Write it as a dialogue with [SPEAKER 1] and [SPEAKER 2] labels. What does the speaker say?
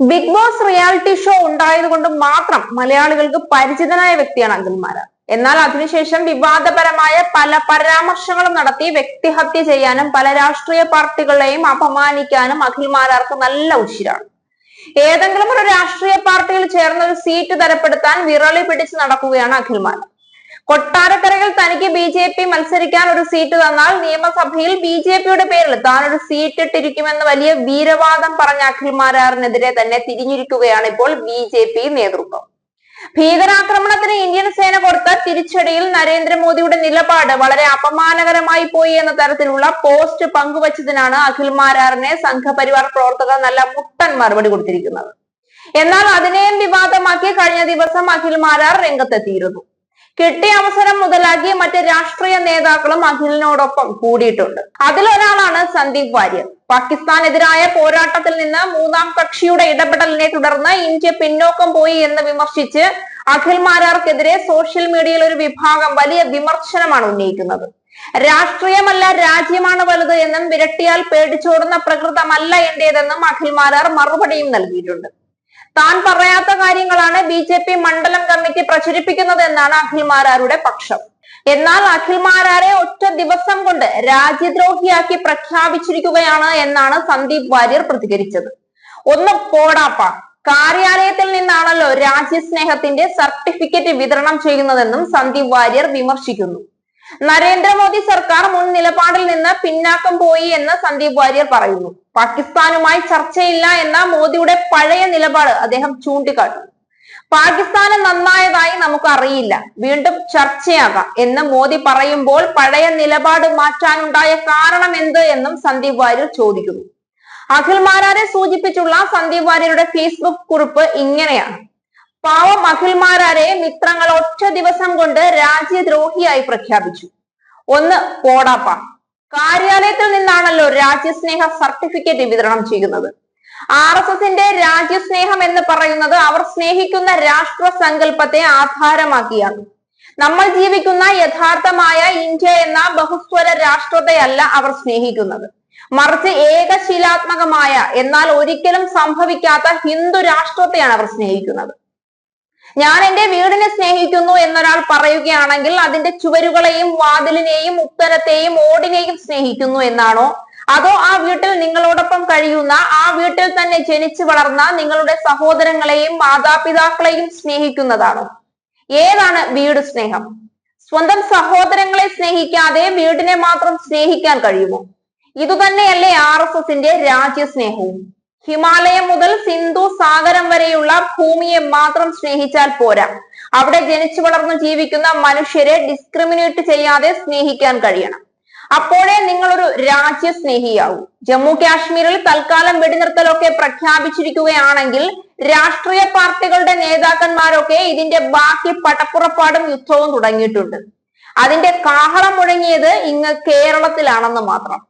[SPEAKER 1] Big boss reality show ഉണ്ടായത് കൊണ്ട് മാത്രം മലയാളികൾക്ക് പരിചിതനായ വ്യക്തിയാണ് അഖിൽമാരാർ എന്നാൽ അതിനുശേഷം വിവാദപരമായ പല പരാമർശങ്ങളും നടത്തി വ്യക്തിഹത്യ ചെയ്യാനും പല രാഷ്ട്രീയ പാർട്ടികളെയും അപമാനിക്കാനും അഖിൽമാരാർക്ക് നല്ല ഉശിരാണ്. ഏതെങ്കിലും ഒരു രാഷ്ട്രീയ പാർട്ടിയിൽ ചേർന്ന ഒരു സീറ്റ് തരപ്പെടുത്താൻ വിറളി പിടിച്ച് നടക്കുകയാണ് അഖിൽമാരാർ കൊട്ടാരക്കരയിൽ തനിക്ക് ബി ജെ പി മത്സരിക്കാൻ ഒരു സീറ്റ് തന്നാൽ നിയമസഭയിൽ ബി ജെ പിയുടെ പേരിൽ താനൊരു സീറ്റ് ഇട്ടിരിക്കുമെന്ന് വലിയ വീരവാദം പറഞ്ഞ അഖിൽമാരാറിനെതിരെ തന്നെ തിരിഞ്ഞിരിക്കുകയാണ് ഇപ്പോൾ ബി ജെ പി നേതൃത്വം. ഭീകരാക്രമണത്തിന് ഇന്ത്യൻ സേന കൊടുത്ത തിരിച്ചടിയിൽ നരേന്ദ്രമോദിയുടെ നിലപാട് വളരെ അപമാനകരമായി പോയി എന്ന തരത്തിലുള്ള പോസ്റ്റ് പങ്കുവച്ചതിനാണ് അഖിൽമാരാറിനെ സംഘപരിവാർ പ്രവർത്തകർ നല്ല മുട്ടൻ മറുപടി കൊടുത്തിരിക്കുന്നത്. എന്നാൽ അതിനെയും വിവാദമാക്കി കഴിഞ്ഞ ദിവസം അഖിൽ മാരാർ രംഗത്തെത്തിയിരുന്നു. കിട്ടിയ അവസരം മുതലാക്കി മറ്റ് രാഷ്ട്രീയ നേതാക്കളും അഖിലിനോടൊപ്പം കൂടിയിട്ടുണ്ട്. അതിലൊരാളാണ് സന്ദീപ് വാര്യർ. പാകിസ്ഥാനെതിരായ പോരാട്ടത്തിൽ നിന്ന് മൂന്നാം കക്ഷിയുടെ ഇടപെടലിനെ തുടർന്ന് ഇന്ത്യ പിന്നോക്കം പോയി എന്ന് വിമർശിച്ച് അഖിൽ മാരാർക്കെതിരെ സോഷ്യൽ മീഡിയയിൽ ഒരു വിഭാഗം വലിയ വിമർശനമാണ് ഉന്നയിക്കുന്നത്. രാഷ്ട്രീയമല്ല രാജ്യമാണ് വലുത് എന്നും വിരട്ടിയാൽ പേടിച്ചോടുന്ന പ്രകൃതമല്ല എന്റേതെന്നും അഖിൽ മാരാർ മറുപടിയും നൽകിയിട്ടുണ്ട്. താൻ പറയാത്ത കാര്യങ്ങളാണ് ബി ജെ പി മണ്ഡലം കമ്മിറ്റി പ്രചരിപ്പിക്കുന്നത് എന്നാണ് അഖിൽമാരാരുടെ പക്ഷം. എന്നാൽ അഖിൽമാരാരെ ഒറ്റ ദിവസം കൊണ്ട് രാജ്യദ്രോഹിയാക്കി പ്രഖ്യാപിച്ചിരിക്കുകയാണ് എന്നാണ് സന്ദീപ് വാര്യർ പ്രതികരിച്ചത്. ഒന്ന് പോടാപ്പ കാര്യാലയത്തിൽ നിന്നാണല്ലോ രാജ്യസ്നേഹത്തിന്റെ സർട്ടിഫിക്കറ്റ് വിതരണം ചെയ്യുന്നതെന്നും സന്ദീപ് വാര്യർ വിമർശിക്കുന്നു. നരേന്ദ്രമോദി സർക്കാർ മുൻ നിലപാടിൽ നിന്ന് പിന്നാക്കം പോയി എന്ന് സന്ദീപ് വാര്യർ പറയുന്നു. പാകിസ്ഥാനുമായി ചർച്ചയില്ല എന്ന മോദിയുടെ പഴയ നിലപാട് അദ്ദേഹം ചൂണ്ടിക്കാട്ടുന്നു. പാകിസ്ഥാന് നന്നായതായി നമുക്ക് അറിയില്ല വീണ്ടും ചർച്ചയാകാം എന്ന് മോദി പറയുമ്പോൾ പഴയ നിലപാട് മാറ്റാനുണ്ടായ കാരണം എന്ത് എന്നും സന്ദീപ് വാര്യർ ചോദിക്കുന്നു. അഖിൽ മാരാരെ സൂചിപ്പിച്ചുള്ള സന്ദീപ് വാര്യരുടെ ഫേസ്ബുക്ക് കുറിപ്പ് ഇങ്ങനെയാണ്. പാവം അഖിൽ മാരാരെ മിത്രങ്ങൾ ഒറ്റ ദിവസം കൊണ്ട് രാജ്യദ്രോഹിയായി പ്രഖ്യാപിച്ചു. ഒന്ന് പോടാപ്പ. കാര്യാലയത്തിൽ നിന്നാണല്ലോ രാജ്യസ്നേഹ സർട്ടിഫിക്കറ്റ് വിതരണം ചെയ്യുന്നത്. ആർ എസ് എസിന്റെ രാജ്യസ്നേഹം എന്ന് പറയുന്നത് അവർ സ്നേഹിക്കുന്ന രാഷ്ട്ര സങ്കല്പത്തെ ആധാരമാക്കിയാണ്. നമ്മൾ ജീവിക്കുന്ന യഥാർത്ഥമായ ഇന്ത്യ എന്ന ബഹുസ്വര രാഷ്ട്രത്തെയല്ല അവർ സ്നേഹിക്കുന്നത്. മറിച്ച് ഏകശീലാത്മകമായ എന്നാൽ ഒരിക്കലും സംഭവിക്കാത്ത ഹിന്ദു രാഷ്ട്രത്തെയാണ് അവർ സ്നേഹിക്കുന്നത്. ഞാൻ എന്റെ വീടിനെ സ്നേഹിക്കുന്നു എന്നൊരാൾ പറയുകയാണെങ്കിൽ അതിന്റെ ചുവരുകളെയും വാതിലിനെയും ഉത്തരത്തെയും ഓടിനെയും സ്നേഹിക്കുന്നു എന്നാണോ? അതോ ആ വീട്ടിൽ നിങ്ങളോടൊപ്പം കഴിയുന്ന ആ വീട്ടിൽ തന്നെ ജനിച്ചു വളർന്ന നിങ്ങളുടെ സഹോദരങ്ങളെയും മാതാപിതാക്കളെയും സ്നേഹിക്കുന്നതാണോ? ഏതാണ് വീട് സ്നേഹം? സ്വന്തം സഹോദരങ്ങളെ സ്നേഹിക്കാതെ വീടിനെ മാത്രം സ്നേഹിക്കാൻ കഴിയുമോ? ഇതുതന്നെയല്ലേ ആർ എസ് എസിന്റെ രാജ്യസ്നേഹവും. ഹിമാലയം മുതൽ സിന്ധു സാഗരം വരെയുള്ള ഭൂമിയെ മാത്രം സ്നേഹിച്ചാൽ പോരാ. അവിടെ ജനിച്ചു വളർന്ന് ജീവിക്കുന്ന മനുഷ്യരെ ഡിസ്ക്രിമിനേറ്റ് ചെയ്യാതെ സ്നേഹിക്കാൻ കഴിയണം. അപ്പോഴേ നിങ്ങളൊരു രാജ്യ സ്നേഹിയാവും ജമ്മു കാശ്മീരിൽ തൽക്കാലം വെടിനിർത്തലൊക്കെ പ്രഖ്യാപിച്ചിരിക്കുകയാണെങ്കിൽ രാഷ്ട്രീയ പാർട്ടികളുടെ നേതാക്കന്മാരൊക്കെ ഇതിന്റെ ബാക്കി പടപ്പുറപ്പാടും യുദ്ധവും തുടങ്ങിയിട്ടുണ്ട്. അതിന്റെ കാഹളം മുഴങ്ങിയത് ഇങ്ങ് കേരളത്തിലാണെന്ന് മാത്രം.